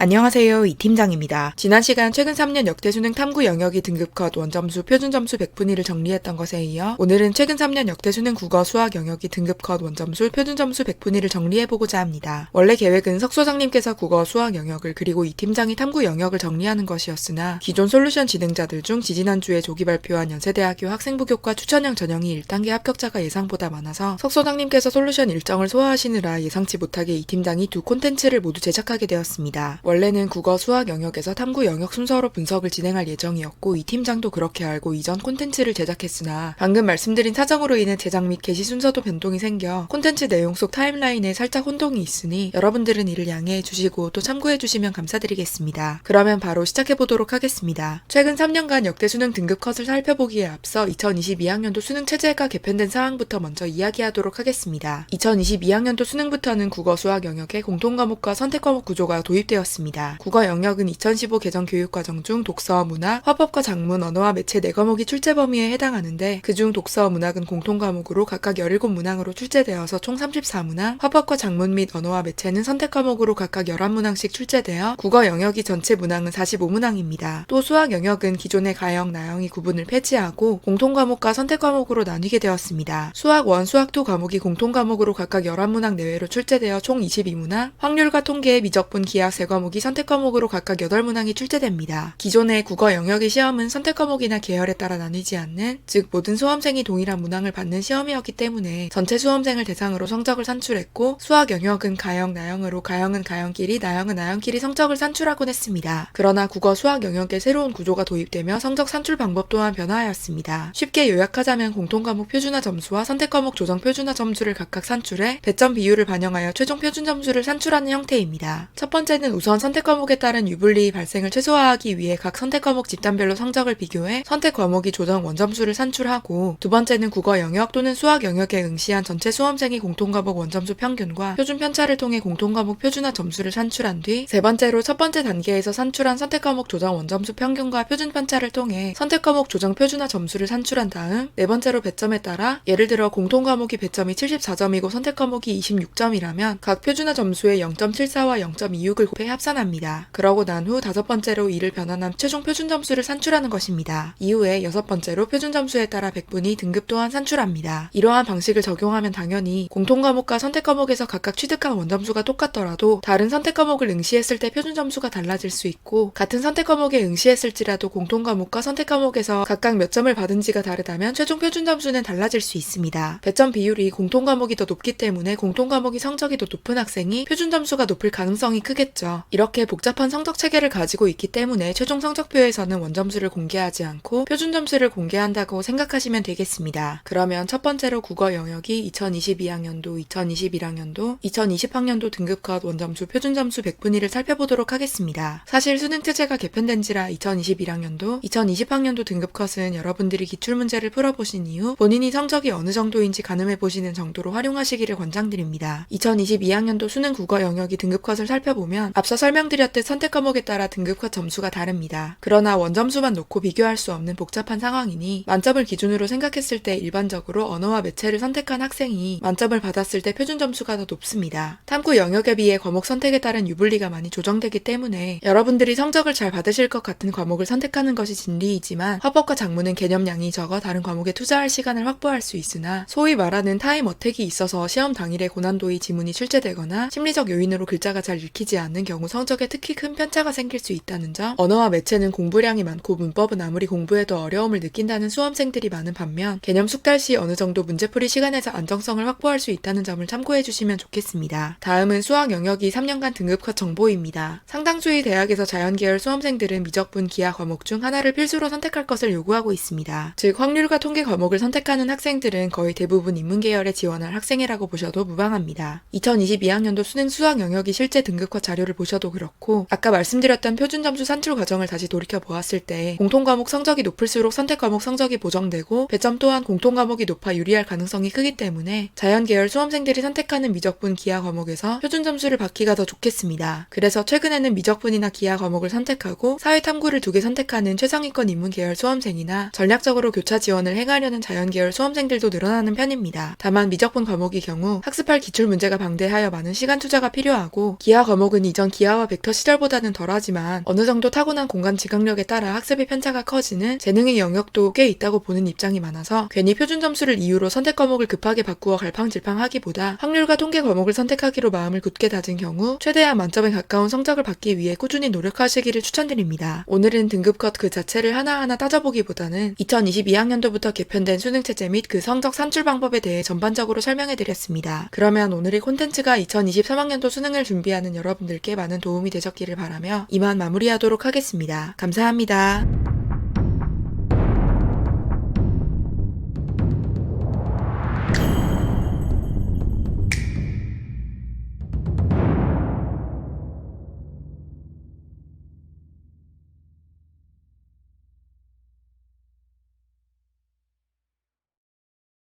안녕하세요. 이 팀장입니다. 지난 시간 최근 3년 역대 수능 탐구 영역이 등급 컷 원점수 표준 점수 100분위를 정리했던 것에 이어 오늘은 최근 3년 역대 수능 국어 수학 영역이 등급 컷 원점수 표준 점수 100분위를 정리해보고자 합니다. 원래 계획은 석 소장님께서 국어 수학 영역을 그리고 이 팀장이 탐구 영역을 정리하는 것이었으나 기존 솔루션 진행자들 중 지지난주에 조기 발표한 연세대학교 학생부 교과 추천형 전형이 1단계 합격자가 예상보다 많아서 석 소장님께서 솔루션 일정을 소화하시느라 예상치 못하게 이 팀장이 두 콘텐츠를 모두 제작하게 되었습니다. 원래는 국어 수학 영역에서 탐구 영역 순서로 분석을 진행할 예정이었고 이 팀장도 그렇게 알고 이전 콘텐츠를 제작했으나 방금 말씀드린 사정으로 인해 제작 및 게시 순서도 변동이 생겨 콘텐츠 내용 속 타임라인에 살짝 혼동이 있으니 여러분들은 이를 양해해 주시고 또 참고해 주시면 감사드리겠습니다. 그러면 바로 시작해 보도록 하겠습니다. 최근 3년간 역대 수능 등급 컷을 살펴보기에 앞서 2022학년도 수능 체제가 개편된 사항부터 먼저 이야기하도록 하겠습니다. 2022학년도 수능부터는 국어 수학 영역에 공통 과목과 선택 과목 구조가 도입되었습니다. 국어 영역은 2015 개정 교육과정 중 독서, 문학, 화법과 작문, 언어와 매체 4과목이 출제 범위에 해당하는데 그중 독서, 문학은 공통 과목으로 각각 17문항으로 출제되어서 총 34문항, 화법과 작문 및 언어와 매체는 선택 과목으로 각각 11문항씩 출제되어 국어 영역이 전체 문항은 45문항입니다. 또 수학 영역은 기존의 가영, 나영이 구분을 폐지하고 공통 과목과 선택 과목으로 나뉘게 되었습니다. 수학 1, 수학 2 과목이 공통 과목으로 각각 11문항 내외로 출제되어 총 22문항, 확률과 통계, 미적분, 기하 3과목 이 선택 과목으로 각각 8문항이 출제됩니다. 기존의 국어 영역의 시험은 선택 과목이나 계열에 따라 나뉘지 않는, 즉 모든 수험생이 동일한 문항을 받는 시험이었기 때문에 전체 수험생을 대상으로 성적을 산출했고 수학 영역은 가영, 나영으로 가영은 가영끼리, 나영은 나영끼리 성적을 산출하곤 했습니다. 그러나 국어 수학 영역에 새로운 구조가 도입되며 성적 산출 방법 또한 변화하였습니다. 쉽게 요약하자면 공통 과목 표준화 점수와 선택 과목 조정 표준화 점수를 각각 산출해 배점 비율을 반영하여 최종 표준 점수를 산출하는 형태입니다. 첫 번째는 우선 선택 과목에 따른 유불리 발생을 최소화하기 위해 각 선택 과목 집단별로 성적을 비교해 선택 과목이 조정 원점수를 산출하고 두 번째는 국어 영역 또는 수학 영역에 응시한 전체 수험생의 공통 과목 원점수 평균과 표준 편차를 통해 공통 과목 표준화 점수를 산출한 뒤 세 번째로 첫 번째 단계에서 산출한 선택 과목 조정 원점수 평균과 표준 편차를 통해 선택 과목 조정 표준화 점수를 산출한 다음 네 번째로 배점에 따라 예를 들어 공통 과목이 배점이 74점이고 선택 과목이 26점이라면 각 표준화 점수의 0.74와 0.26을 곱해 합산합니다. 그러고 난 후 다섯 번째로 이를 변환한 최종 표준 점수를 산출하는 것입니다. 이후에 여섯 번째로 표준 점수에 따라 백분위 등급 또한 산출합니다. 이러한 방식을 적용하면 당연히 공통 과목과 선택 과목에서 각각 취득한 원점수가 똑같더라도 다른 선택 과목을 응시했을 때 표준 점수가 달라질 수 있고 같은 선택 과목에 응시했을지라도 공통 과목과 선택 과목에서 각각 몇 점을 받은지가 다르다면 최종 표준 점수는 달라질 수 있습니다. 배점 비율이 공통 과목이 더 높기 때문에 공통 과목이 성적이 더 높은 학생이 표준 점수가 높을 가능성이 크겠죠. 이렇게 복잡한 성적 체계를 가지고 있기 때문에 최종 성적표에서는 원점수를 공개하지 않고 표준 점수를 공개한다고 생각하시면 되겠습니다. 그러면 첫 번째로 국어 영역이 2022학년도, 2021학년도, 2020학년도 등급컷 원점수 표준 점수 100분위를 살펴보도록 하겠습니다. 사실 수능 체제가 개편된 지라 2021학년도, 2020학년도 등급컷은 여러분들이 기출문제를 풀어보신 이후 본인이 성적이 어느 정도인지 가늠해 보시는 정도로 활용하시기를 권장드립니다. 2022학년도 수능 국어 영역이 등급컷을 살펴보면 앞서 설 명드렸듯 선택 과목에 따라 등급컷 점수가 다릅니다. 그러나 원점수만 놓고 비교할 수 없는 복잡한 상황이니 만점을 기준으로 생각했을 때 일반적으로 언어와 매체를 선택한 학생이 만점을 받았을 때 표준 점수가 더 높습니다. 탐구 영역에 비해 과목 선택에 따른 유불리가 많이 조정되기 때문에 여러분들이 성적을 잘 받으실 것 같은 과목을 선택하는 것이 진리이지만 화법과 작문은 개념량이 적어 다른 과목에 투자할 시간을 확보할 수 있으나 소위 말하는 타임 어택이 있어서 시험 당일에 고난도의 지문이 출제되거나 심리적 요인으로 글자가 잘 읽히지 않는 경우 성적에 특히 큰 편차가 생길 수 있다는 점 언어와 매체는 공부량이 많고 문법은 아무리 공부해도 어려움을 느낀다는 수험생들이 많은 반면 개념 숙달 시 어느 정도 문제풀이 시간에서 안정성을 확보할 수 있다는 점을 참고해 주시면 좋겠습니다. 다음은 수학 영역이 3년간 등급컷 정보입니다. 상당수의 대학에서 자연계열 수험생들은 미적분 기하 과목 중 하나를 필수로 선택할 것을 요구하고 있습니다. 즉 확률과 통계 과목을 선택하는 학생들은 거의 대부분 인문계열에 지원할 학생이라고 보셔도 무방합니다. 2022학년도 수능 수학 영역이 실제 등급컷 자료를 보셔도 그렇고 아까 말씀드렸던 표준 점수 산출 과정을 다시 돌이켜 보았을 때 공통 과목 성적이 높을수록 선택 과목 성적이 보정되고 배점 또한 공통 과목이 높아 유리할 가능성이 크기 때문에 자연 계열 수험생들이 선택하는 미적분 기하 과목에서 표준 점수를 받기가 더 좋겠습니다. 그래서 최근에는 미적분이나 기하 과목을 선택하고 사회 탐구를 두 개 선택하는 최상위권 인문 계열 수험생이나 전략적으로 교차 지원을 행하려는 자연 계열 수험생들도 늘어나는 편입니다. 다만 미적분 과목의 경우 학습할 기출 문제가 방대하여 많은 시간 투자가 필요하고 기하 과목은 이전 기하 기하와 벡터 시절보다는 덜하지만 어느 정도 타고난 공간 지각력에 따라 학습의 편차가 커지는 재능의 영역도 꽤 있다고 보는 입장이 많아서 괜히 표준 점수를 이유로 선택 과목을 급하게 바꾸어 갈팡질팡하기보다 확률과 통계 과목을 선택하기로 마음을 굳게 다진 경우 최대한 만점에 가까운 성적을 받기 위해 꾸준히 노력하시기를 추천드립니다. 오늘은 등급 컷 그 자체를 하나하나 따져보기보다는 2022학년도부터 개편된 수능 체제 및 그 성적 산출 방법에 대해 전반적으로 설명해드렸습니다. 그러면 오늘의 콘텐츠가 2023학년도 수능을 준비하는 여러분들께 많은 도움이 되셨기를 바라며 이만 마무리하도록 하겠습니다. 감사합니다.